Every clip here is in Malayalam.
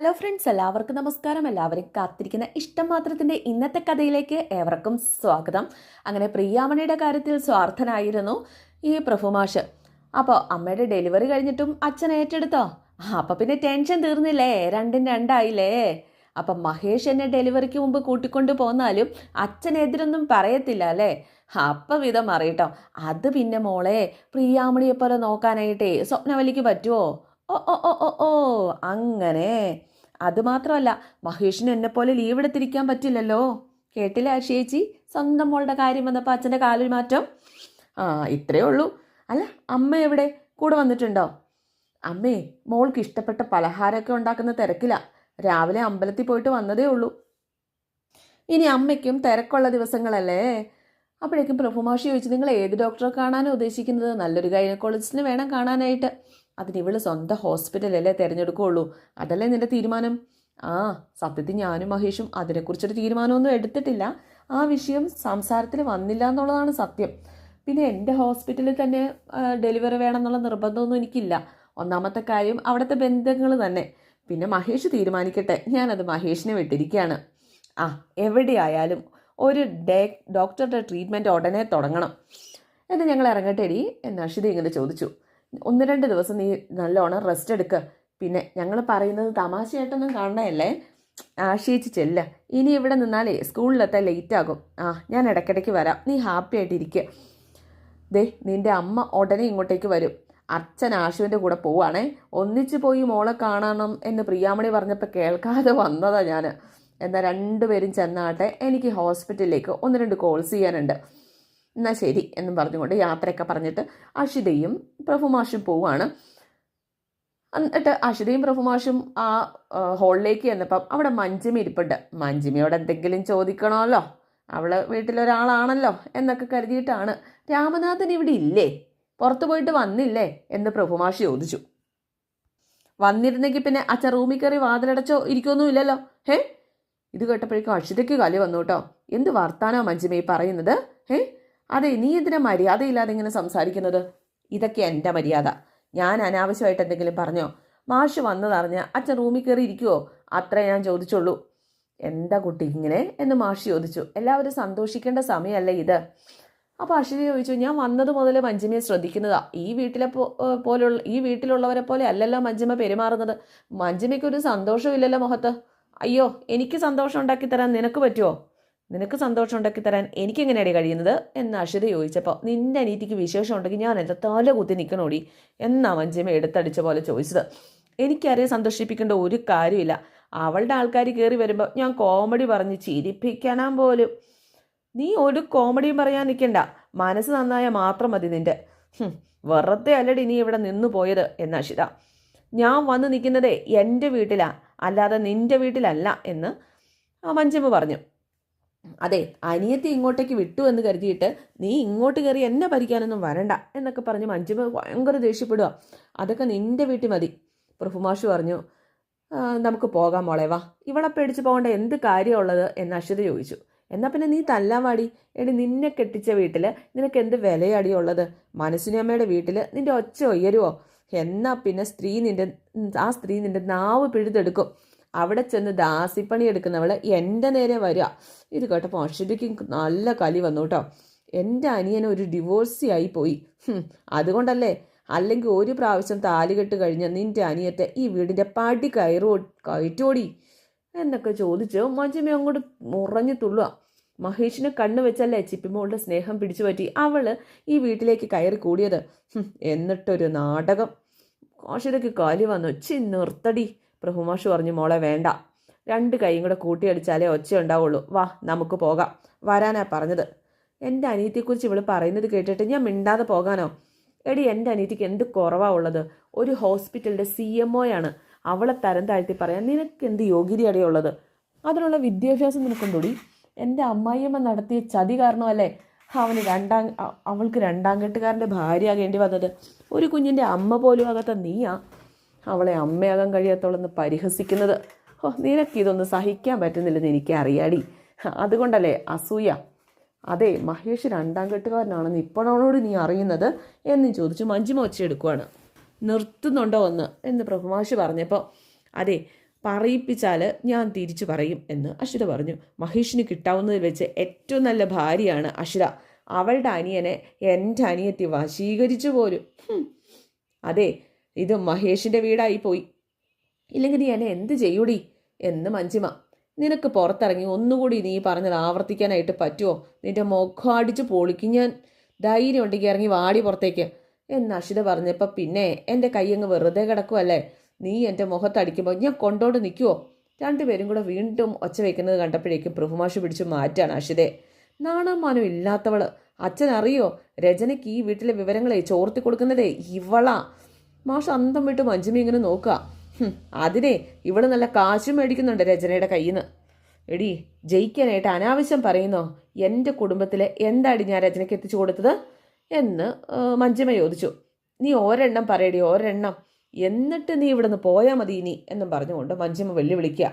ഹലോ ഫ്രണ്ട്സ് എല്ലാവർക്കും നമസ്കാരം. എല്ലാവരും കാത്തിരിക്കുന്ന ഇഷ്ടം മാത്രത്തിന്റെ ഇന്നത്തെ കഥയിലേക്ക് ഏവർക്കും സ്വാഗതം. അങ്ങനെ പ്രിയാമണിയുടെ കാര്യത്തിൽ സ്വാർത്ഥനായിരുന്നു ഈ പ്രഭുമാഷ്. അപ്പോൾ അമ്മയുടെ ഡെലിവറി കഴിഞ്ഞിട്ടും അച്ഛൻ ഏറ്റെടുത്തോ? ആ അപ്പം പിന്നെ ടെൻഷൻ തീർന്നില്ലേ? രണ്ടും രണ്ടായില്ലേ? അപ്പം മഹേഷ് എന്നെ ഡെലിവറിക്ക് മുമ്പ് കൂട്ടിക്കൊണ്ട് പോന്നാലും അച്ഛനെതിരൊന്നും പറയത്തില്ല അല്ലേ? അപ്പം വിധം അറിയട്ടോ. അത് പിന്നെ മോളെ പ്രിയാമണിയെപ്പോലെ നോക്കാനായിട്ടേ സ്വപ്നവലിക്ക് പറ്റുമോ ഓ ഓ ഓ ഓ ഓ അങ്ങനെ. അതുമാത്രമല്ല മഹേഷിന് എന്നെ പോലെ ലീവ് എടുത്തിരിക്കാൻ പറ്റില്ലല്ലോ. കേട്ടില്ല ചേച്ചി സ്വന്തം മോളുടെ കാര്യം വന്നപ്പോൾ അച്ഛന്റെ കാലിൽ മാറ്റം? ആ ഇത്രയേ ഉള്ളൂ. അല്ല അമ്മ എവിടെ? കൂടെ വന്നിട്ടുണ്ടോ? അമ്മേ മോൾക്ക് ഇഷ്ടപ്പെട്ട പലഹാരമൊക്കെ ഉണ്ടാക്കുന്ന തിരക്കില്ല രാവിലെ അമ്പലത്തിൽ പോയിട്ട് വന്നതേ ഉള്ളൂ. ഇനി അമ്മയ്ക്കും തിരക്കുള്ള ദിവസങ്ങളല്ലേ? അപ്പോഴേക്കും പ്രഭുമാഷി ചോദിച്ചു നിങ്ങൾ ഏത് ഡോക്ടറെ കാണാനാണ് ഉദ്ദേശിക്കുന്നത്? നല്ലൊരു ഗൈനക്കോളജിസ്റ്റിനെ വേണം കാണാനായിട്ട്. അതിന് ഇവൾ സ്വന്തം ഹോസ്പിറ്റലല്ലേ തിരഞ്ഞെടുക്കുകയുള്ളൂ അതല്ലേ നിന്റെ തീരുമാനം? ആ സത്യത്തിൽ ഞാനും മഹേഷും അതിനെക്കുറിച്ചൊരു തീരുമാനമൊന്നും എടുത്തിട്ടില്ല. ആ വിഷയം സംസാരത്തിൽ വന്നില്ല എന്നുള്ളതാണ് സത്യം. പിന്നെ എന്റെ ഹോസ്പിറ്റലിൽ തന്നെ ഡെലിവറി വേണം എന്നുള്ള നിർബന്ധമൊന്നും എനിക്കില്ല. ഒന്നാമത്തെ കാര്യം അവിടുത്തെ ബന്ധങ്ങൾ തന്നെ. പിന്നെ മഹേഷ് തീരുമാനിക്കട്ടെ. ഞാനത് മഹേഷിനെ വിട്ടിരിക്കുകയാണ്. ആ എവിടെയായാലും ഒരു ഡേ ഡോക്ടറുടെ ട്രീറ്റ്മെന്റ് ഉടനെ തുടങ്ങണം. എന്നാൽ ഞങ്ങൾ ഇറങ്ങട്ടെടി. എന്ന് അഷിത ഇങ്ങനെ ചോദിച്ചു. ഒന്ന് രണ്ട് ദിവസം നീ നല്ലോണം റെസ്റ്റ് എടുക്കുക പിന്നെ ഞങ്ങൾ പറയുന്നത് തമാശയായിട്ടൊന്നും കാണണയല്ലേ? ആശയിച്ച് ചെല്ല. ഇനി ഇവിടെ നിന്നാലേ സ്കൂളിലെത്താൻ ലേറ്റ് ആകും. ആ ഞാൻ ഇടയ്ക്കിടയ്ക്ക് വരാം. നീ ഹാപ്പി ആയിട്ടിരിക്കുക ദേ നിന്റെ അമ്മ ഉടനെ ഇങ്ങോട്ടേക്ക് വരും. അച്ഛൻ ആശുവിന്റെ കൂടെ പോവാണേ. ഒന്നിച്ചു പോയി മോളെ കാണണം എന്ന് പ്രിയാമണി പറഞ്ഞപ്പോൾ കേൾക്കാതെ വന്നതാണ് ഞാൻ എന്നാൽ രണ്ടുപേരും ചെന്നാട്ടെ എനിക്ക് ഹോസ്പിറ്റലിലേക്ക് ഒന്ന് രണ്ട് കോൾസ് ചെയ്യാനുണ്ട്. എന്നാൽ ശരി എന്നും പറഞ്ഞുകൊണ്ട് യാത്രയൊക്കെ പറഞ്ഞിട്ട് അഷിതയും പ്രഭുമാഷും പോവുകയാണ് എന്നിട്ട് അഷിതയും പ്രഭുമാഷും ആ ഹോളിലേക്ക് ചെന്നപ്പം അവിടെ മഞ്ജിമ ഇരിപ്പുണ്ട്. മഞ്ജിമയോട് എന്തെങ്കിലും ചോദിക്കണമല്ലോ. അവൾ വീട്ടിലൊരാളാണല്ലോ എന്നൊക്കെ കരുതിയിട്ടാണ്. രാമനാഥൻ ഇവിടെ ഇല്ലേ? പുറത്തു പോയിട്ട് വന്നില്ലേ? എന്ന് പ്രഭുമാഷി ചോദിച്ചു. വന്നിരുന്നെങ്കിൽ പിന്നെ അച്ഛൻ റൂമിൽ കയറി വാതിലടച്ചോ? ഇരിക്കൊന്നും ഇല്ലല്ലോ. ഹേ? ഇത് കേട്ടപ്പോഴേക്കും അക്ഷിതയ്ക്ക് കലി വന്നു കേട്ടോ. എന്ത് വർത്താനോ മഞ്ജിമ ഈ പറയുന്നത്? ഏ അതെ നീ എന്തിനാ മര്യാദയില്ലാതെ ഇങ്ങനെ സംസാരിക്കുന്നത്? ഇതൊക്കെ എന്റെ മര്യാദ. ഞാൻ അനാവശ്യമായിട്ട് എന്തെങ്കിലും പറഞ്ഞോ? മാഷ് വന്നതറിഞ്ഞ് അച്ഛൻ റൂമിൽ കയറി ഇരിക്കുവോ? അത്ര ഞാൻ ചോദിച്ചുള്ളൂ. എന്താ കുട്ടി ഇങ്ങനെ എന്ന് മാഷ് ചോദിച്ചു. എല്ലാവരും സന്തോഷിക്കേണ്ട സമയമല്ലേ ഇത്? അപ്പോൾ അശ്വതി ചോദിച്ചു ഞാൻ വന്നത് മുതൽ മഞ്ജിമയെ ശ്രദ്ധിക്കുന്നതാ. ഈ വീട്ടിലെ പോലുള്ള ഈ വീട്ടിലുള്ളവരെ പോലെ അല്ലല്ലോ മഞ്ജിമ പെരുമാറുന്നത്? മഞ്ജിമയ്ക്ക് ഒരു സന്തോഷമില്ലല്ലോ മുഖത്ത്. അയ്യോ എനിക്ക് സന്തോഷം ഉണ്ടാക്കി തരാൻ നിനക്ക് പറ്റുമോ നിനക്ക് സന്തോഷം ഉണ്ടാക്കി തരാൻ എനിക്കെങ്ങനെയാണ് കഴിയുന്നത്? എന്ന് അശ്വതി ചോദിച്ചപ്പോൾ നിന്റെ അനീതിക്ക് വിശേഷം ഉണ്ടെങ്കിൽ ഞാൻ എന്റെ തല കുത്തി നിൽക്കണോടി എന്നാ മഞ്ജിമ എടുത്തടിച്ച പോലെ ചോദിച്ചത്. എനിക്കാരെ സന്തോഷിപ്പിക്കേണ്ട ഒരു കാര്യമില്ല. അവളുടെ ആൾക്കാർ കയറി വരുമ്പോൾ ഞാൻ കോമഡി പറഞ്ഞ് ചിരിപ്പിക്കണം പോലും. നീ ഒരു കോമഡിയും പറയാൻ നിൽക്കണ്ട മനസ്സ് നന്നായ മാത്രം മതി നിന്റെ. വെറുതെ അല്ലടി നീ ഇവിടെ നിന്നു പോയത്? എന്ന് അഷിത ഞാൻ വന്ന് നിൽക്കുന്നതേ എന്റെ വീട്ടിലാ. അല്ലാതെ നിന്റെ വീട്ടിലല്ല എന്ന് മഞ്ജമ്മ പറഞ്ഞു. അതെ അനിയത്തി ഇങ്ങോട്ടേക്ക് വിട്ടു എന്ന് കരുതിയിട്ട് നീ ഇങ്ങോട്ട് കയറി എന്നെ ഭരിക്കാനൊന്നും വരണ്ട എന്നൊക്കെ പറഞ്ഞ് മഞ്ജുമ ഭയങ്കര ദേഷ്യപ്പെടുക അതൊക്കെ നിന്റെ വീട്ടിൽ മതി. പ്രഭുമാഷു പറഞ്ഞു നമുക്ക് പോകാം മോളെ വാ. ഇവളെ പേടിച്ച് പോകേണ്ട എന്ത് കാര്യമുള്ളത്? എന്ന് അശ്വതി ചോദിച്ചു. എന്നാൽ പിന്നെ നീ തല്ലാൻ വാടി. എടി നിന്നെ കെട്ടിച്ച വീട്ടിൽ നിനക്ക് എന്ത് വിലയാടി ഉള്ളത്? മനസ്സിനമ്മയുടെ വീട്ടിൽ നിന്റെ ഒച്ച ഉയരുവോ? എന്നാ പിന്നെ സ്ത്രീ നിന്റെ ആ സ്ത്രീ നിന്റെ നാവ് പിഴുതെടുക്കും. അവിടെ ചെന്ന് ദാസിപ്പണി എടുക്കുന്നവൾ എന്റെ നേരെ വരിക. ഇത് കേട്ടപ്പോൾ അശ്വതിക്ക് നല്ല കലി വന്നു കേട്ടോ. എന്റെ അനിയൻ ഒരു ഡിവോഴ്സി ആയി പോയി. അതുകൊണ്ടല്ലേ? അല്ലെങ്കിൽ ഒരു പ്രാവശ്യം താലികെട്ട് കഴിഞ്ഞ നിന്റെ അനിയത്തെ ഈ വീടിന്റെ പടി കയറോ കയറ്റോടി? എന്നൊക്കെ ചോദിച്ച് മഞ്ജുമ അങ്ങോട്ട് മുറഞ്ഞു തുള്ളുക. മഹേഷിന് കണ്ണു വെച്ചല്ലേ ചിപ്പിമോളുടെ സ്നേഹം പിടിച്ചു പറ്റി അവൾ ഈ വീട്ടിലേക്ക് കയറി കൂടിയത്. എന്നിട്ടൊരു നാടകം. കോശിതയ്ക്ക് കാലി വന്നു. ചി നിർത്തടി. പ്രഭുമാഷ് പറഞ്ഞു മോളെ വേണ്ട. രണ്ട് കൈയും കൂടെ കൂട്ടിയടിച്ചാലേ ഒച്ച ഉണ്ടാവുള്ളൂ വാ നമുക്ക് പോകാം. വരാനാ പറഞ്ഞത്. എന്റെ അനിയത്തിയെക്കുറിച്ച് ഇവൾ പറയുന്നത് കേട്ടിട്ട് ഞാൻ മിണ്ടാതെ പോകാനോ? എടി എന്റെ അനിയത്തിക്ക് എന്ത് കുറവാ ഉള്ളത്? ഒരു ഹോസ്പിറ്റലിന്റെ സി എം ഒയാണ്. അവളെ തരം താഴ്ത്തി പറയാൻ നിനക്ക് എന്ത് യോഗ്യതയാണേ ഉള്ളത്? അതിനുള്ള വിദ്യാഭ്യാസം നിനക്കുണ്ടോടി എന്റെ അമ്മായിയമ്മ നടത്തിയ ചതി കാരണമല്ലേ അവന് രണ്ടാം അവൾക്ക് രണ്ടാം കെട്ടുകാരന്റെ ഭാര്യയാകേണ്ടി വന്നത്? ഒരു കുഞ്ഞിന്റെ അമ്മ പോലും ആകാത്ത നീയാ. അവളെ അമ്മയാകാൻ കഴിയാത്തോളെന്ന് പരിഹസിക്കുന്നത്. ഓ നിനക്കിതൊന്നും സഹിക്കാൻ പറ്റുന്നില്ലെന്ന് എനിക്കറിയാടി. അതുകൊണ്ടല്ലേ അസൂയ. അതെ മഹേഷ് രണ്ടാം കെട്ടുകാരനാണെന്ന് ഇപ്പോഴാണോട് നീ അറിയുന്നത് എന്നും ചോദിച്ചു മഞ്ജിമ ഒച്ചയെടുക്കുവാണ് നിർത്തുന്നുണ്ടോ ഒന്ന് എന്ന് പ്രഭുമാഷ് പറഞ്ഞപ്പോൾ അതെ പറയിപ്പിച്ചാൽ ഞാൻ തിരിച്ചു പറയും എന്ന് അഷിത പറഞ്ഞു. മഹേഷിന് കിട്ടാവുന്നതിൽ വെച്ച് ഏറ്റവും നല്ല ഭാര്യയാണ് അഷിത അവളുടെ അനിയനെ എന്റെ അനിയത്തി വശീകരിച്ചു പോലും. അതെ ഇത് മഹേഷിന്റെ വീടായി പോയി. ഇല്ലെങ്കിൽ നീ എന്നെ എന്ത് ചെയ്യൂടി എന്ന് മഞ്ജിമ. നിനക്ക് പുറത്തിറങ്ങി ഒന്നുകൂടി നീ പറഞ്ഞത് ആവർത്തിക്കാനായിട്ട് പറ്റുമോ നിന്റെ മുഖം അടിച്ച് പൊളിക്കും ഞാൻ. ധൈര്യം ഉണ്ടെങ്കിൽ ഇറങ്ങി വാടി പുറത്തേക്ക്. എന്ന് അഷിത പറഞ്ഞപ്പോൾ പിന്നെ എന്റെ കൈയങ്ങ് വെറുതെ കിടക്കുമല്ലേ നീ എന്റെ മുഖത്തടിക്കുമ്പോൾ ഞാൻ കൊണ്ടോണ്ട് നിൽക്കുമോ രണ്ടുപേരും കൂടെ വീണ്ടും ഒച്ച വയ്ക്കുന്നത് കണ്ടപ്പോഴേക്കും പ്രഭുമാഷ് പിടിച്ച് മാറ്റാണ് അഷിതെ നാണമാനം ഇല്ലാത്തവൾ. അച്ഛൻ അറിയോ രചനയ്ക്ക് ഈ വീട്ടിലെ വിവരങ്ങളെ ചോർത്തി കൊടുക്കുന്നതേ ഇവളാ. മാഷ് അന്തം വിട്ട് മഞ്ജുമി ഇങ്ങനെ നോക്കുക. അതിനെ ഇവിടെ നല്ല കാശും മേടിക്കുന്നുണ്ട് രചനയുടെ കയ്യിൽ നിന്ന് എടി ജയിക്കാനായിട്ട് അനാവശ്യം പറയുന്നോ? എന്റെ കുടുംബത്തിലെ എന്താടി ഞാൻ രചനയ്ക്ക് എത്തിച്ചു കൊടുത്തത്? എന്ന് മഞ്ജുമ ചോദിച്ചു. നീ ഒരെണ്ണം പറയടി ഒരെണ്ണം. എന്നിട്ട് നീ ഇവിടെ നിന്ന് പോയാൽ മതി ഇനി എന്നും പറഞ്ഞുകൊണ്ട് മഞ്ജുമ വെല്ലുവിളിക്കുക.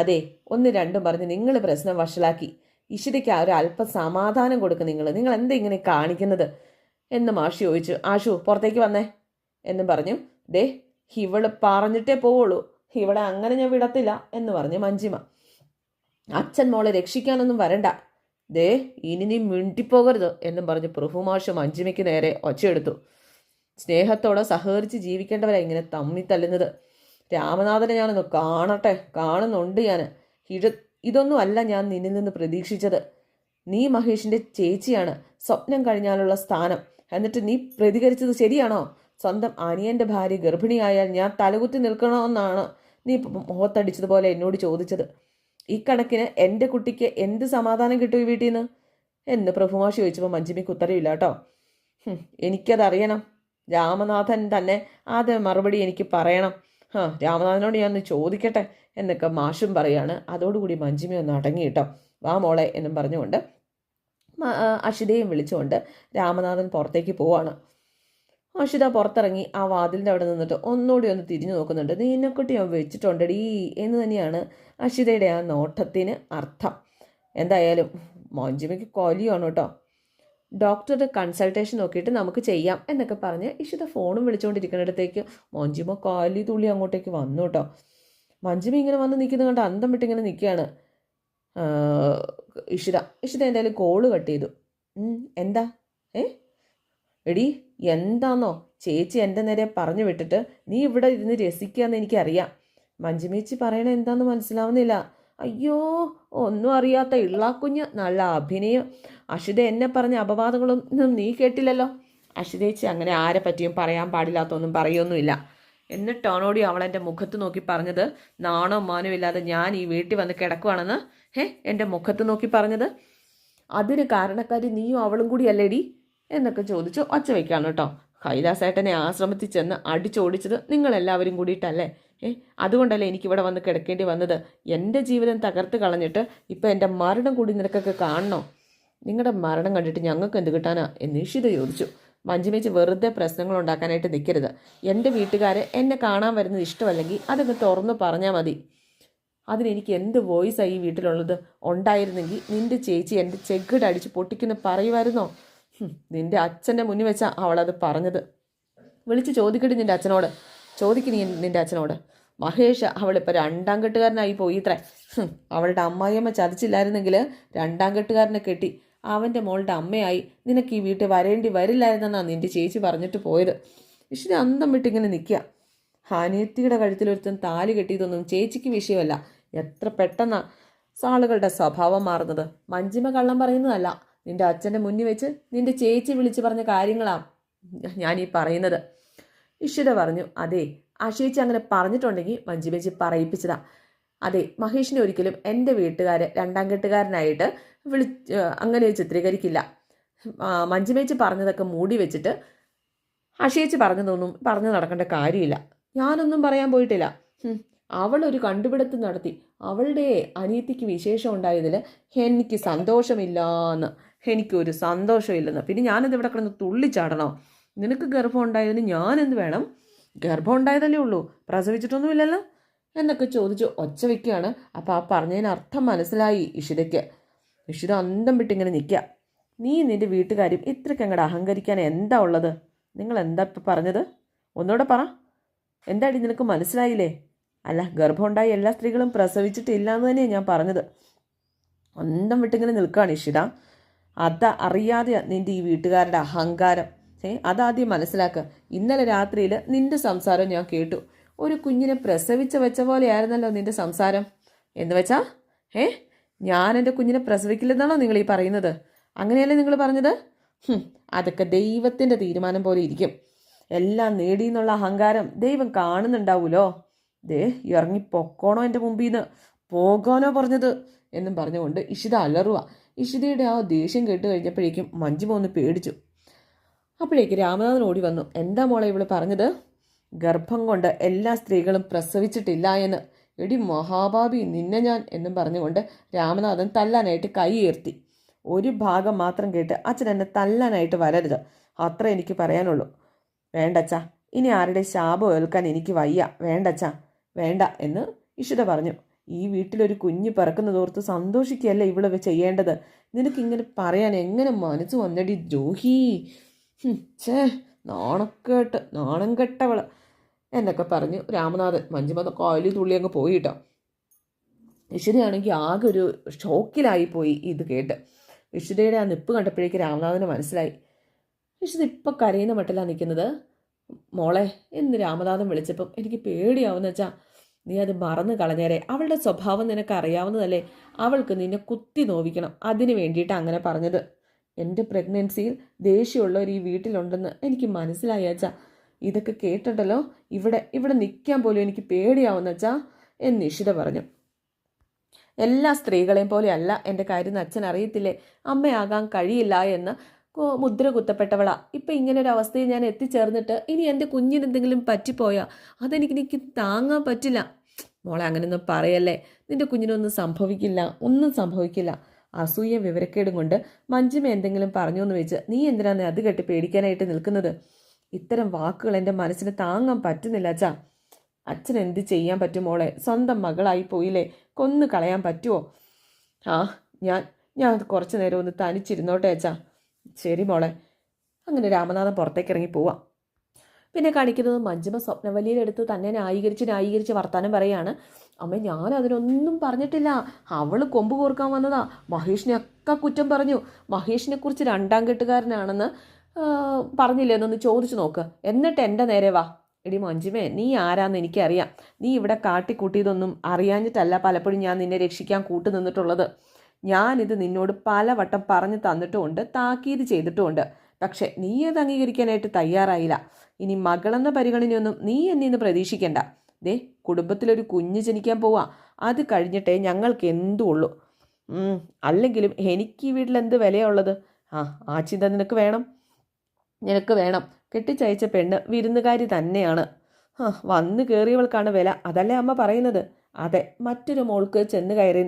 അതെ ഒന്ന് രണ്ടും പറഞ്ഞ് നിങ്ങൾ പ്രശ്നം വഷളാക്കി. ഇഷിതയ്ക്ക് ആ ഒരു അല്പം സമാധാനം കൊടുക്കും നിങ്ങൾ നിങ്ങൾ എന്താ ഇങ്ങനെ കാണിക്കുന്നത്? എന്ന് മാഷി ചോദിച്ചു. ആഷു പുറത്തേക്ക് വന്നേ. എന്നും പറഞ്ഞു. ദേ ഇവൾ പറഞ്ഞിട്ടേ പോവുള്ളൂ. ഇവളെ അങ്ങനെ ഞാൻ വിടത്തില്ല എന്ന് പറഞ്ഞു മഞ്ജിമ. അച്ഛൻ മോളെ രക്ഷിക്കാനൊന്നും വരണ്ട. ദേ ഇനി നീ മിണ്ടിപ്പോകരുത് എന്നും പറഞ്ഞ് പ്രഭുമാഷ് മഞ്ജിമയ്ക്ക് നേരെ ഒച്ചയെടുത്തു. സ്നേഹത്തോടെ സഹകരിച്ച് ജീവിക്കേണ്ടവരാ ഇങ്ങനെ തമ്മി തല്ലുന്നത്. രാമനാഥനെ ഞാനൊന്ന് കാണട്ടെ കാണുന്നുണ്ട് ഞാൻ ഇഴ ഇതൊന്നും അല്ല ഞാൻ നിന്നിൽ നിന്ന് പ്രതീക്ഷിച്ചത്. നീ മഹേഷിന്റെ ചേച്ചിയാണ്. സ്വപ്നം കഴിഞ്ഞാലുള്ള സ്ഥാനം. എന്നിട്ട് നീ പ്രതികരിച്ചത് ശരിയാണോ? സ്വന്തം അനിയന്റെ ഭാര്യ ഗർഭിണിയായാൽ ഞാൻ തലകുത്തി നിൽക്കണമെന്നാണ് നീ മുഖത്തടിച്ചതുപോലെ എന്നോട് ചോദിച്ചത്. ഈ കണക്കിന് എന്റെ കുട്ടിക്ക് എന്ത് സമാധാനം കിട്ടും ഈ വീട്ടിൽ നിന്ന് എന്ന് പ്രഭുമാഷി ചോദിച്ചപ്പോൾ മഞ്ജിമിക്ക് ഉത്തരവില്ല കേട്ടോ. എനിക്കതറിയണം. രാമനാഥൻ തന്നെ ആദ്യം മറുപടി എനിക്ക് പറയണം. ആ രാമനാഥനോട് ഞാൻ ഒന്ന് ചോദിക്കട്ടെ എന്നൊക്കെ മാഷും പറയാണ്. അതോടുകൂടി മഞ്ജിമി ഒന്ന് അടങ്ങി കേട്ടോ. വാ മോളെ എന്നും പറഞ്ഞുകൊണ്ട് അഷിതയും വിളിച്ചുകൊണ്ട് രാമനാഥൻ പുറത്തേക്ക് പോവാണ്. അഷിത പുറത്തിറങ്ങി ആ വാതിലിന്റെ അവിടെ നിന്നിട്ട് ഒന്നുകൂടി ഒന്ന് തിരിഞ്ഞു നോക്കുന്നുണ്ട്. നിന്നെക്കുട്ടി അവൻ വെച്ചിട്ടുണ്ടടി എന്ന് തന്നെയാണ് അഷിതയുടെ ആ നോട്ടത്തിന് അർത്ഥം. എന്തായാലും മോഞ്ചിമയ്ക്ക് കൊലിയാണ് കേട്ടോ. ഡോക്ടറുടെ കൺസൾട്ടേഷൻ നോക്കിയിട്ട് നമുക്ക് ചെയ്യാം എന്നൊക്കെ പറഞ്ഞ് ഇഷിത ഫോണും വിളിച്ചുകൊണ്ടിരിക്കുന്നിടത്തേക്ക് മഞ്ജിമ കാലി തുള്ളി അങ്ങോട്ടേക്ക് വന്നു കേട്ടോ. മഞ്ജിമ ഇങ്ങനെ വന്ന് നിൽക്കുന്നത് കണ്ട് അന്തം വിട്ട് ഇങ്ങനെ നിൽക്കുകയാണ്. ഇഷിത. ഇഷിത എന്തായാലും കോൾ കട്ട് ചെയ്തു. എന്താ? ഏ? എടി എന്താന്നോ? ചേച്ചി എന്റെ നേരെ പറഞ്ഞു വിട്ടിട്ട് നീ ഇവിടെ ഇരുന്ന് രസിക്കുകയെന്ന് എനിക്കറിയാം. മഞ്ജുമേച്ചി പറയണ എന്താന്ന് മനസ്സിലാവുന്നില്ല. അയ്യോ ഒന്നും അറിയാത്ത ഇള്ളാക്കുഞ്ഞ് നല്ല അഭിനയം. അഷിത എന്നെ പറഞ്ഞ അപവാദങ്ങളൊന്നും നീ കേട്ടില്ലല്ലോ? അഷിതേച്ചി അങ്ങനെ ആരെ പറ്റിയും പറയാൻ പാടില്ലാത്തൊന്നും പറയൊന്നുമില്ല. എന്നിട്ടാണോടി അവൾ എന്റെ മുഖത്ത് നോക്കി പറഞ്ഞത്? നാണോ മാനോ ഇല്ലാതെ ഞാൻ ഈ വീട്ടിൽ വന്ന് കിടക്കുവാണെന്ന്? ഹേ എന്റെ മുഖത്ത് നോക്കി പറഞ്ഞത്? അതിന് കാരണക്കാരി നീയും അവളും കൂടിയല്ലേടി? എന്നൊക്കെ ചോദിച്ചു ഒച്ച വയ്ക്കാണ് കേട്ടോ. കൈലാസേട്ടനെ ആശ്രമത്തിൽ ചെന്ന് അടിച്ചോടിച്ചത് നിങ്ങളെല്ലാവരും കൂടിയിട്ടല്ലേ? ഏ അതുകൊണ്ടല്ലേ എനിക്കിവിടെ വന്ന് കിടക്കേണ്ടി വന്നത്? എന്റെ ജീവിതം തകർത്ത് കളഞ്ഞിട്ട് ഇപ്പം എന്റെ മരണം കൂടി നിനക്കൊക്കെ കാണണോ? നിങ്ങളുടെ മരണം കണ്ടിട്ട് ഞങ്ങൾക്ക് എന്ത് കിട്ടാനാ എന്ന് ഇഷിത ചോദിച്ചു. മഞ്ജുമേച്ച് വെറുതെ പ്രശ്നങ്ങൾ ഉണ്ടാക്കാനായിട്ട് നിൽക്കരുത്. എന്റെ വീട്ടുകാരെ എന്നെ കാണാൻ വരുന്നത് ഇഷ്ടമല്ലെങ്കിൽ അതൊക്കെ തുറന്ന് പറഞ്ഞാൽ മതി. അതിനെനിക്ക് എന്ത് വോയിസായി ഈ വീട്ടിലുള്ളത്? ഉണ്ടായിരുന്നെങ്കിൽ നിന്റെ ചേച്ചി എന്റെ ചെകിട് അടിച്ച് പൊട്ടിക്കുന്ന പറയുമായിരുന്നോ? നിന്റെ അച്ഛന്റെ മുന്നിൽ വെച്ചാൽ അവളത് പറഞ്ഞത്. വിളിച്ച് ചോദിക്കട്ടെ നിന്റെ അച്ഛനോട്. ചോദിക്ക് നീ നിന്റെ അച്ഛനോട്. മഹേഷ് അവളിപ്പോൾ രണ്ടാം കെട്ടുകാരനായി പോയി ഇത്ര അവളുടെ അമ്മായിയമ്മ ചതിച്ചില്ലായിരുന്നെങ്കിൽ രണ്ടാം കെട്ടുകാരനെ കെട്ടി അവന്റെ മോളുടെ അമ്മയായി നിനക്ക് ഈ വീട്ടിൽ വരേണ്ടി വരില്ലായിരുന്നെന്നാണ് നിന്റെ ചേച്ചി പറഞ്ഞിട്ട് പോയത്. ഇഷിന് അന്തം വിട്ടിങ്ങനെ നിൽക്കുക. ഹാനിയത്തിയുടെ കഴുത്തിലൊരുത്തൻ താലി കെട്ടിയതൊന്നും ചേച്ചിക്ക് വിഷയമല്ല. എത്ര പെട്ടെന്നാണ് സാളുകളുടെ സ്വഭാവം മാറുന്നത്. മഞ്ജിമ കള്ളം പറയുന്നതല്ല. നിന്റെ അച്ഛന്റെ മുന്നിൽ വെച്ച് നിന്റെ ചേച്ചി വിളിച്ച് പറഞ്ഞ കാര്യങ്ങളാ ഞാൻ ഈ പറയുന്നത്. ഇഷിത പറഞ്ഞു അതെ ആശയിച്ച് അങ്ങനെ പറഞ്ഞിട്ടുണ്ടെങ്കിൽ മഞ്ജുമേച്ചി പറയിപ്പിച്ചതാ. അതെ മഹേഷിനെ ഒരിക്കലും എന്റെ വീട്ടുകാരെ രണ്ടാം കെട്ടുകാരനായിട്ട് വിളി അങ്ങനെ ചിത്രീകരിക്കില്ല. മഞ്ജുമേച്ചി പറഞ്ഞതൊക്കെ മൂടി വെച്ചിട്ട് അഷേച്ച് പറഞ്ഞതൊന്നും പറഞ്ഞു നടക്കേണ്ട കാര്യമില്ല. ഞാനൊന്നും പറയാൻ പോയിട്ടില്ല. അവൾ ഒരു കണ്ടുപിടുത്തം നടത്തി. അവളുടെ അനിയത്തിക്ക് വിശേഷം ഉണ്ടായതിൽ എനിക്ക് സന്തോഷമില്ലാന്ന് എനിക്കൊരു സന്തോഷമില്ലെന്ന്. പിന്നെ ഞാനിത് ഇവിടെ കിടന്ന് തുള്ളിച്ചാടണോ നിനക്ക് ഗർഭം ഉണ്ടായതിന് ഞാനെന്ത് വേണം? ഗർഭം ഉണ്ടായതല്ലേ ഉള്ളൂ. പ്രസവിച്ചിട്ടൊന്നുമില്ലല്ലോ? എന്നൊക്കെ ചോദിച്ച് ഒച്ച വയ്ക്കുകയാണ് അപ്പോൾ ആ പറഞ്ഞതിന് അർത്ഥം മനസ്സിലായി ഇഷിതയ്ക്ക്. ഇഷിത അന്തം വിട്ടിങ്ങനെ നിൽക്കുക. നീ നിന്റെ വീട്ടുകാരും ഇത്രയ്ക്ക് അങ്ങോട്ട് അഹങ്കരിക്കാൻ എന്താ ഉള്ളത്? നിങ്ങൾ എന്താ ഇപ്പം പറഞ്ഞത്? ഒന്നുകൂടെ പറ. എന്താടി നിനക്ക് മനസ്സിലായില്ലേ? അല്ല ഗർഭമുണ്ടായ എല്ലാ സ്ത്രീകളും പ്രസവിച്ചിട്ടില്ല എന്ന് തന്നെയാണ് ഞാൻ പറഞ്ഞത്. അന്തം വിട്ടിങ്ങനെ നിൽക്കുകയാണ് ഇഷിത. അത് അറിയാതെ നിന്റെ ഈ വീട്ടുകാരുടെ അഹങ്കാരം. ഏ അതാദ്യം മനസ്സിലാക്കുക ഇന്നലെ രാത്രിയിൽ നിന്റെ സംസാരം ഞാൻ കേട്ടു. ഒരു കുഞ്ഞിനെ പ്രസവിച്ച വെച്ച പോലെയായിരുന്നല്ലോ നിന്റെ സംസാരം. എന്ന് വെച്ചാ ഏ ഞാൻ എന്റെ കുഞ്ഞിനെ പ്രസവിക്കില്ലെന്നാണോ നിങ്ങൾ ഈ പറയുന്നത്? അങ്ങനെയല്ലേ നിങ്ങൾ പറഞ്ഞത്? അതൊക്കെ ദൈവത്തിന്റെ തീരുമാനം പോലെ ഇരിക്കും. എല്ലാം നേടിയെന്നുള്ള അഹങ്കാരം ദൈവം കാണുന്നുണ്ടാവൂലോ? ദേ ഇറങ്ങി പൊക്കോണോ എന്റെ മുമ്പിൽ നിന്ന് പോകാനോ പറഞ്ഞത്? എന്നും പറഞ്ഞുകൊണ്ട് ഇഷിത അലറുക ഇഷിതയുടെ ആ ദേഷ്യം കേട്ട് കഴിഞ്ഞപ്പോഴേക്കും മഞ്ജു ഒന്ന് പേടിച്ചു. അപ്പോഴേക്ക് രാമനാഥൻ ഓടി വന്നു. എന്താ മോളെ ഇവൾ പറഞ്ഞത്? ഗർഭം കൊണ്ട് എല്ലാ സ്ത്രീകളും പ്രസവിച്ചിട്ടില്ല എന്ന്. എടി മഹാഭാവി നിന്നെ ഞാൻ എന്നും പറഞ്ഞുകൊണ്ട് രാമനാഥൻ തല്ലാനായിട്ട് കൈയേർത്തി ഒരു ഭാഗം മാത്രം കേട്ട് അച്ഛൻ എന്നെ തല്ലാനായിട്ട് വരരുത്. അത്ര എനിക്ക് പറയാനുള്ളൂ. വേണ്ടച്ചാ ഇനി ആരുടെ ശാപം ഏൽക്കാൻ എനിക്ക് വയ്യ. വേണ്ടച്ചാ വേണ്ട എന്ന് ഇഷിത പറഞ്ഞു. ഈ വീട്ടിലൊരു കുഞ്ഞ് പറക്കുന്നതോർത്ത് സന്തോഷിക്കുകയല്ല ഇവൾ ചെയ്യേണ്ടത്? നിനക്കിങ്ങനെ പറയാൻ എങ്ങനെ മനസ്സ് വന്നടി ജോഹി ഛേ നാണക്കേട്ട് നാണം കെട്ടവൾ. എന്നൊക്കെ പറഞ്ഞു രാമനാഥൻ മഞ്ജുമത കോലി തുള്ളി അങ്ങ് പോയി കേട്ടോ. ഇഷിതയാണെങ്കിൽ ആകെ ഒരു ഷോക്കിലായി പോയി ഇത് കേട്ട്. ഇഷിതയുടെ ആ നിപ്പ് കണ്ടപ്പോഴേക്ക് രാമനാഥന് മനസ്സിലായി. ഇഷിത ഇപ്പം കരയുന്ന മട്ടിലാണ് നിൽക്കുന്നത് മോളെ എന്ന് രാമനാഥൻ വിളിച്ചപ്പം എനിക്ക് പേടിയാവുന്ന വെച്ചാ നീ അത് മറന്നു കളഞ്ഞേരെ. അവളുടെ സ്വഭാവം നിനക്ക് അറിയാവുന്നതല്ലേ? അവൾക്ക് നിന്നെ കുത്തി നോവിക്കണം. അതിന് വേണ്ടിയിട്ട് അങ്ങനെ പറഞ്ഞത്. എന്റെ പ്രഗ്നൻസിയിൽ ദേഷ്യമുള്ളവർ ഈ വീട്ടിലുണ്ടെന്ന് എനിക്ക് മനസ്സിലായി അച്ഛാ. ഇതൊക്കെ കേട്ടിട്ടല്ലോ ഇവിടെ ഇവിടെ നിൽക്കാൻ പോലും എനിക്ക് പേടിയാവുന്ന അച്ഛാ എന്ന് നിഷിത പറഞ്ഞു. എല്ലാ സ്ത്രീകളെയും പോലെയല്ല എന്റെ കാര്യം അച്ഛൻ അറിയത്തില്ലേ? അമ്മയാകാൻ കഴിയില്ല എന്ന് മുദ്ര കുത്തപ്പെട്ടവളാ. ഇപ്പം ഇങ്ങനെ ഒരു അവസ്ഥയിൽ ഞാൻ എത്തിച്ചേർന്നിട്ട് ഇനി എന്റെ കുഞ്ഞിന് എന്തെങ്കിലും പറ്റിപ്പോയാ? അതെനിക്ക് എനിക്ക് താങ്ങാൻ പറ്റില്ല. മോളെ അങ്ങനെയൊന്നും പറയല്ലേ. നിന്റെ കുഞ്ഞിനൊന്നും സംഭവിക്കില്ല. ഒന്നും സംഭവിക്കില്ല. അസൂയ വിവരക്കേടും കൊണ്ട് മഞ്ജിമ എന്തെങ്കിലും പറഞ്ഞു എന്ന് വെച്ച് നീ എന്തിനാണ് അത് കെട്ടി പേടിക്കാനായിട്ട് നിൽക്കുന്നത്? ഇത്തരം വാക്കുകൾ എന്റെ മനസ്സിന് താങ്ങാൻ പറ്റുന്നില്ല അച്ഛാ. അച്ഛൻ എന്ത് ചെയ്യാൻ പറ്റും മോളെ? സ്വന്തം മകളായി പോയില്ലേ? കൊന്നു കളയാൻ പറ്റുമോ ആ ഞാൻ ഞാൻ കുറച്ച് നേരം ഒന്ന് തനിച്ചിരുന്നോട്ടെ അച്ഛാ. ശരി മോളെ. അങ്ങനെ രാമനാഥൻ പുറത്തേക്ക് ഇറങ്ങി പോവാം. പിന്നെ കാണിക്കുന്നത് മഞ്ജുമ സ്വപ്നവലിയുടെ അടുത്ത് തന്നെ ന്യായീകരിച്ച് ന്യായീകരിച്ച് വർത്താനം പറയാണ്. അമ്മ ഞാൻ അതിനൊന്നും പറഞ്ഞിട്ടില്ല. അവൾ കൊമ്പ് കോർക്കാൻ വന്നതാ. മഹേഷിനെ ഒക്കെ കുറ്റം പറഞ്ഞു. മഹേഷിനെ കുറിച്ച് രണ്ടാം കെട്ടുകാരനാണെന്ന് പറഞ്ഞില്ലേ? എന്നൊന്ന് ചോദിച്ചു നോക്ക്. എന്നിട്ട് എന്റെ നേരെ വാ. എടി മഞ്ജുമേ നീ ആരാന്ന് എനിക്കറിയാം. നീ ഇവിടെ കാട്ടിക്കൂട്ടിയതൊന്നും അറിയാഞ്ഞിട്ടല്ല പലപ്പോഴും ഞാൻ നിന്നെ രക്ഷിക്കാൻ കൂട്ടു നിന്നിട്ടുള്ളത് ഞാനിത് നിന്നോട് പലവട്ടം പറഞ്ഞു തന്നിട്ടുമുണ്ട് താക്കീത് ചെയ്തിട്ടുമുണ്ട്. പക്ഷേ നീ അത് അംഗീകരിക്കാനായിട്ട് തയ്യാറായില്ല. ഇനി മകളെന്ന പരിഗണനയൊന്നും നീ എന്നെ ഇന്ന് പ്രതീക്ഷിക്കണ്ട. ദേ കുടുംബത്തിലൊരു കുഞ്ഞ് ജനിക്കാൻ പോവാ. അത് കഴിഞ്ഞിട്ടേ ഞങ്ങൾക്ക് എന്തുള്ളൂ അല്ലെങ്കിലും എനിക്ക് ഈ വീട്ടിൽ എന്ത് വിലയുള്ളത് ആ ആ ചിന്ത നിനക്ക് വേണം. നിനക്ക് വേണം. കെട്ടിച്ചയച്ച പെണ്ണ് വിരുന്നുകാരി തന്നെയാണ്. ആ വന്ന് കയറിയവൾക്കാണ് വില. അതല്ലേ അമ്മ പറയുന്നത്? അതെ മറ്റൊരു മോൾക്ക് ചെന്ന് കയറി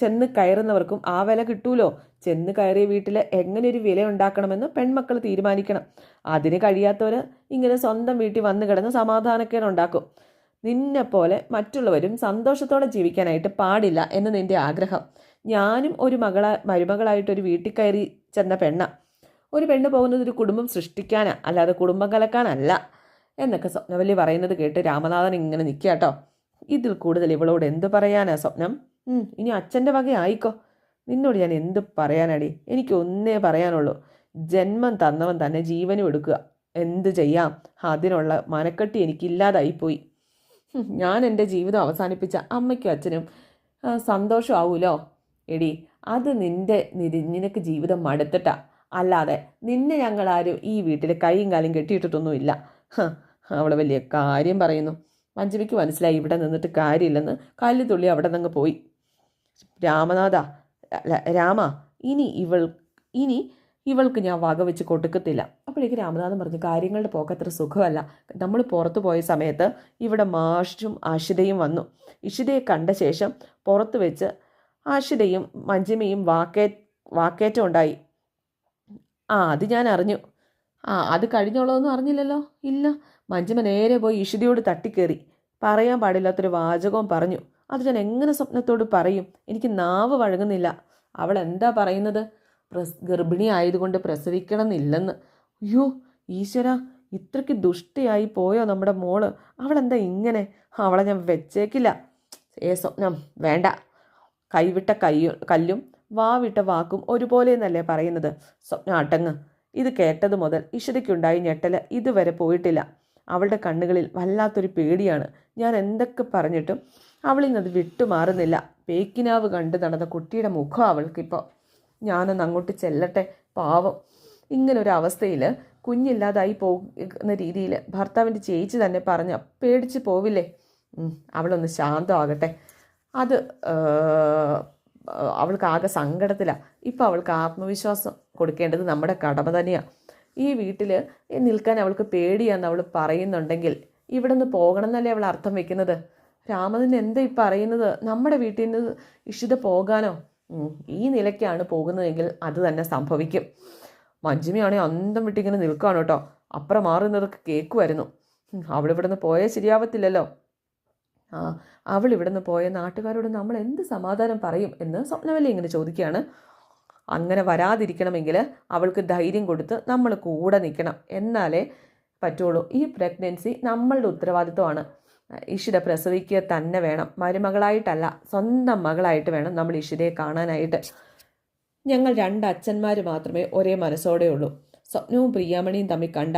ചെന്ന് കയറുന്നവർക്കും ആ വില കിട്ടൂലോ? ചെന്ന് കയറിയ വീട്ടിൽ എങ്ങനെ ഒരു വില ഉണ്ടാക്കണമെന്ന് പെൺമക്കൾ തീരുമാനിക്കണം. അതിന് കഴിയാത്തവർ ഇങ്ങനെ സ്വന്തം വീട്ടിൽ വന്നു കിടന്ന് സമാധാനക്കേട് ഉണ്ടാക്കും. നിന്നെ പോലെ മറ്റുള്ളവരും സന്തോഷത്തോടെ ജീവിക്കാനായിട്ട് പാടില്ല എന്ന് നിന്റെ ആഗ്രഹം. ഞാനും ഒരു മകള മരുമകളായിട്ടൊരു വീട്ടിൽ കയറി ചെന്ന പെണ്ണ. ഒരു പെണ്ണ് പോകുന്നത് ഒരു കുടുംബം സൃഷ്ടിക്കാനാ അല്ലാതെ കുടുംബം കലക്കാനല്ല. എന്നൊക്കെ സ്വപ്നവല്ലി പറയുന്നത് കേട്ട് രാമനാഥൻ ഇങ്ങനെ നിൽക്കുക കേട്ടോ ഇതിൽ കൂടുതൽ ഇവളോട് എന്ത് പറയാനാ സ്വപ്നം? ഇനി അച്ഛന്റെ വക ആയിക്കോ. നിന്നോട് ഞാൻ എന്ത് പറയാനടി? എനിക്ക് ഒന്നേ പറയാനുള്ളൂ. ജന്മം തന്നവൻ തന്നെ ജീവനും എടുക്കുക. എന്ത് ചെയ്യാം? അതിനുള്ള മനക്കെട്ടി എനിക്കില്ലാതായിപ്പോയി. ഞാൻ എന്റെ ജീവിതം അവസാനിപ്പിച്ച അമ്മയ്ക്കും അച്ഛനും സന്തോഷമാവൂലോ? എടി അത് നിന്റെ നിനക്ക് ജീവിതം മടുത്തിട്ടാ. അല്ലാതെ നിന്നെ ഞങ്ങളാരും ഈ വീട്ടിൽ കൈയും കാലും കെട്ടിയിട്ടിട്ടൊന്നുമില്ല അവൾ വലിയ കാര്യം പറയുന്നു. പഞ്ചമിക്ക് മനസ്സിലായി ഇവിടെ നിന്നിട്ട് കാര്യമില്ലെന്ന്. കല്ല് തുള്ളി അവിടെ നിന്ന് പോയി. രാമനാഥ രാമ ഇനി ഇവൾ ഇനി ഇവൾക്ക് ഞാൻ വക വെച്ച് കൊടുക്കത്തില്ല. അപ്പോഴേക്ക് രാമനാഥൻ പറഞ്ഞു കാര്യങ്ങളുടെ പോക്ക് അത്ര സുഖമല്ല. നമ്മൾ പുറത്തു പോയ സമയത്ത് ഇവിടെ മാഷും ആഷിതയും വന്നു. ഇഷിതയെ കണ്ട ശേഷം പുറത്ത് വെച്ച് ആഷിതയും മഞ്ജിമയും വാക്കേ വാക്കേറ്റം ഉണ്ടായി. ആ അത് ഞാൻ അറിഞ്ഞു. ആ അത് കഴിഞ്ഞോളൊന്നും അറിഞ്ഞില്ലല്ലോ? ഇല്ല. മഞ്ജിമ നേരെ പോയി ഇഷിതയോട് തട്ടിക്കേറി. പറയാൻ പാടില്ലാത്തൊരു വാചകവും പറഞ്ഞു. അത് ഞാൻ എങ്ങനെ സ്വപ്നത്തോട് പറയും? എനിക്ക് നാവ് വഴങ്ങുന്നില്ല. അവൾ എന്താ പറയുന്നത്? പ്രസ് ഗർഭിണി ആയതുകൊണ്ട് പ്രസവിക്കണം എന്നില്ലെന്ന് അയ്യോ ഈശ്വര ഇത്രയ്ക്ക് ദുഷ്ടിയായി പോയോ നമ്മുടെ മോൾ? അവളെന്താ ഇങ്ങനെ? അവളെ ഞാൻ വെച്ചേക്കില്ല. ഏ സ്വപ്നം വേണ്ട. കൈവിട്ട കയ്യും കല്ലും വാവിട്ട വാക്കും ഒരുപോലെ എന്നല്ലേ പറയുന്നത്? സ്വപ്നം അടങ്ങ്. ഇത് കേട്ടത് മുതൽ ഇഷിതയ്ക്കുണ്ടായി ഞെട്ടൽ ഇതുവരെ പോയിട്ടില്ല. അവളുടെ കണ്ണുകളിൽ വല്ലാത്തൊരു പേടിയാണ്. ഞാൻ എന്തൊക്കെ പറഞ്ഞിട്ടും അവളിൽ നിന്ന് വിട്ടുമാറുന്നില്ല. പേക്കിനാവ് കണ്ട് നടന്ന കുട്ടിയുടെ മുഖം അവൾക്കിപ്പോൾ ഞാനൊന്ന് അങ്ങോട്ട് ചെല്ലട്ടെ പാവം. ഇങ്ങനൊരു അവസ്ഥയിൽ കുഞ്ഞില്ലാതായി പോകുന്ന രീതിയിൽ ഭർത്താവിന്റെ ചേച്ചി തന്നെ പറഞ്ഞ പേടിച്ച് പോവില്ലേ? അവളൊന്ന് ശാന്തമാകട്ടെ. അത് അവൾക്ക് ആകെ സങ്കടത്തിലാണ് ഇപ്പം അവൾക്ക് ആത്മവിശ്വാസം കൊടുക്കേണ്ടത് നമ്മുടെ കടമ തന്നെയാണ് ഈ വീട്ടിൽ നിൽക്കാൻ അവൾക്ക് പേടിയാന്ന് അവൾ പറയുന്നുണ്ടെങ്കിൽ ഇവിടെ നിന്ന് പോകണം എന്നല്ലേ അവൾ അർത്ഥം വെക്കുന്നത്? രാമൻ എന്താ ഈ പറയുന്നത്? നമ്മുടെ വീട്ടിൽ നിന്ന് ഇഷിത പോകാനോ? ഈ നിലയ്ക്കാണ് പോകുന്നതെങ്കിൽ അത് തന്നെ സംഭവിക്കും. മഞ്ജുമിയാണെങ്കിൽ അന്തം വിട്ടിങ്ങനെ നിൽക്കുകയാണ് കേട്ടോ. അപ്പുറം മാറുന്നതൊക്കെ കേൾക്കുമായിരുന്നു അവളിവിടെ നിന്ന് പോയാൽ ശരിയാവത്തില്ലല്ലോ. അവൾ ഇവിടെ നിന്ന് പോയ നാട്ടുകാരോട് നമ്മൾ എന്ത് സമാധാനം പറയും എന്ന് സ്വപ്നവല്ലി ഇങ്ങനെ ചോദിക്കുകയാണ്. അങ്ങനെ വരാതിരിക്കണമെങ്കിൽ അവൾക്ക് ധൈര്യം കൊടുത്ത് നമ്മൾ കൂടെ നിൽക്കണം. എന്നാലേ പറ്റുള്ളൂ. ഈ പ്രഗ്നൻസി നമ്മളുടെ ഉത്തരവാദിത്വമാണ്. ഇഷിത പ്രസവിക്കുക തന്നെ വേണം. മരുമകളായിട്ടല്ല സ്വന്തം മകളായിട്ട് വേണം നമ്മൾ ഇഷിതയെ കാണാനായിട്ട്. ഞങ്ങൾ രണ്ട് അച്ഛന്മാർ മാത്രമേ ഒരേ മനസ്സോടെയുള്ളൂ. സ്വപ്നവും പ്രിയാമണിയും തമ്മിൽ കണ്ട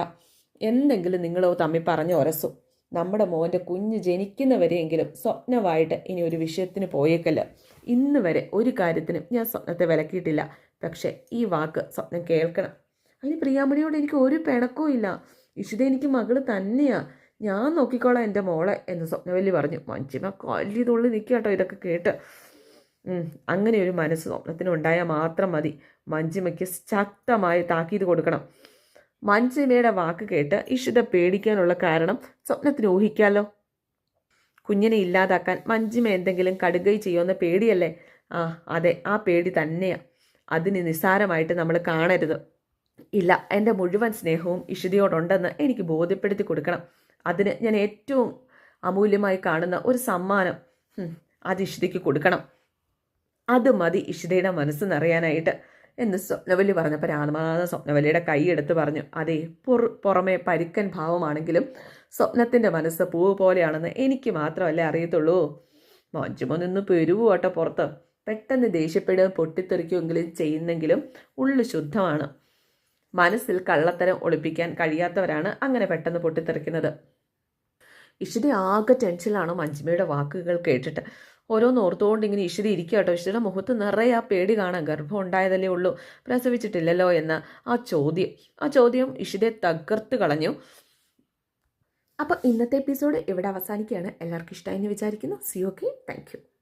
എന്തെങ്കിലും നിങ്ങളോ തമ്മിൽ പറഞ്ഞു ഉരസും നമ്മുടെ മോന്റെ കുഞ്ഞ് ജനിക്കുന്നവരെയെങ്കിലും സ്വപ്നമായിട്ട് ഇനി ഒരു വിഷയത്തിന് പോയേക്കല്ല. ഇന്ന് വരെ ഒരു കാര്യത്തിനും ഞാൻ സ്വപ്നത്തെ വിലക്കിയിട്ടില്ല. പക്ഷേ ഈ വാക്ക് സ്വപ്നം കേൾക്കണം. അതിന് പ്രിയാമണിയോട് എനിക്ക് ഒരു പിണക്കവും ഇല്ല. ഇഷിത എനിക്ക് മകൾ തന്നെയാ. ഞാൻ നോക്കിക്കോളാം എന്റെ മോളെ എന്ന് സ്വപ്നവല്ലി പറഞ്ഞു. മഞ്ചിമ കൊല്ലി തുള്ളി നിൽക്കുക കേട്ടോ ഇതൊക്കെ കേട്ട്. അങ്ങനെ ഒരു മനസ്സ് സ്വപ്നത്തിനുണ്ടായാൽ മാത്രം മതി. മഞ്ചിമയ്ക്ക് ശക്തമായി താക്കീത് കൊടുക്കണം. മഞ്ജിമയുടെ വാക്ക് കേട്ട് ഇഷിത പേടിക്കാനുള്ള കാരണം സ്വപ്നത്തിന് ഊഹിക്കാലോ? കുഞ്ഞിനെ ഇല്ലാതാക്കാൻ മഞ്ജിമ എന്തെങ്കിലും കടുകൈ ചെയ്യുമെന്ന പേടിയല്ലേ? ആ അതെ ആ പേടി തന്നെയാ. അതിന് നിസ്സാരമായിട്ട് നമ്മൾ കാണരുത്. ഇല്ല എന്റെ മുഴുവൻ സ്നേഹവും ഇഷിതയോടുണ്ടെന്ന് എനിക്ക് ബോധ്യപ്പെടുത്തി കൊടുക്കണം. അതിന് ഞാൻ ഏറ്റവും അമൂല്യമായി കാണുന്ന ഒരു സമ്മാനം അത് ഇഷിതയ്ക്ക് കൊടുക്കണം. അത് മതി ഇഷിതയുടെ മനസ്സ് നിറയാനായിട്ട് എന്ന് സ്വപ്നവല്ലി പറഞ്ഞപ്പോൾ രാമനാഥ സ്വപ്നവല്ലിയുടെ കൈ എടുത്ത് പറഞ്ഞു അതെ പുറ പുറമെ പരുക്കൻ ഭാവമാണെങ്കിലും സ്വപ്നത്തിന്റെ മനസ്സ് പൂവ് പോലെയാണെന്ന് എനിക്ക് മാത്രമല്ലേ അറിയത്തുള്ളൂ. മോഞ്ചുമോ നിന്ന് പെരുവുവോട്ടെ പുറത്ത്. പെട്ടെന്ന് ദേഷ്യപ്പെടുകയും പൊട്ടിത്തെറിക്കുമെങ്കിലും ചെയ്യുന്നെങ്കിലും ഉള്ളു ശുദ്ധമാണ്. മനസ്സിൽ കള്ളത്തരം ഒളിപ്പിക്കാൻ കഴിയാത്തവരാണ് അങ്ങനെ പെട്ടെന്ന് പൊട്ടിത്തെറിക്കുന്നത്. ഇഷിത ആകെ ടെൻഷനിലാണ് മഞ്ജിമയുടെ വാക്കുകൾ കേട്ടിട്ട്. ഓരോന്ന് ഓർത്തുകൊണ്ട് ഇങ്ങനെ ഇഷിത ഇരിക്കുക കേട്ടോ. ഇഷിതയുടെ മുഖത്ത് നിറയെ ആ പേടി കാണാം ഗർഭം ഉണ്ടായതല്ലേ ഉള്ളൂ. പ്രസവിച്ചിട്ടില്ലല്ലോ എന്ന ആ ചോദ്യം. ആ ചോദ്യം ഇഷിതയെ തകർത്ത് കളഞ്ഞു. അപ്പോൾ ഇന്നത്തെ എപ്പിസോഡ് ഇവിടെ അവസാനിക്കുകയാണ്. എല്ലാവർക്കും ഇഷ്ടമായി എന്ന് വിചാരിക്കുന്നു. C okay thank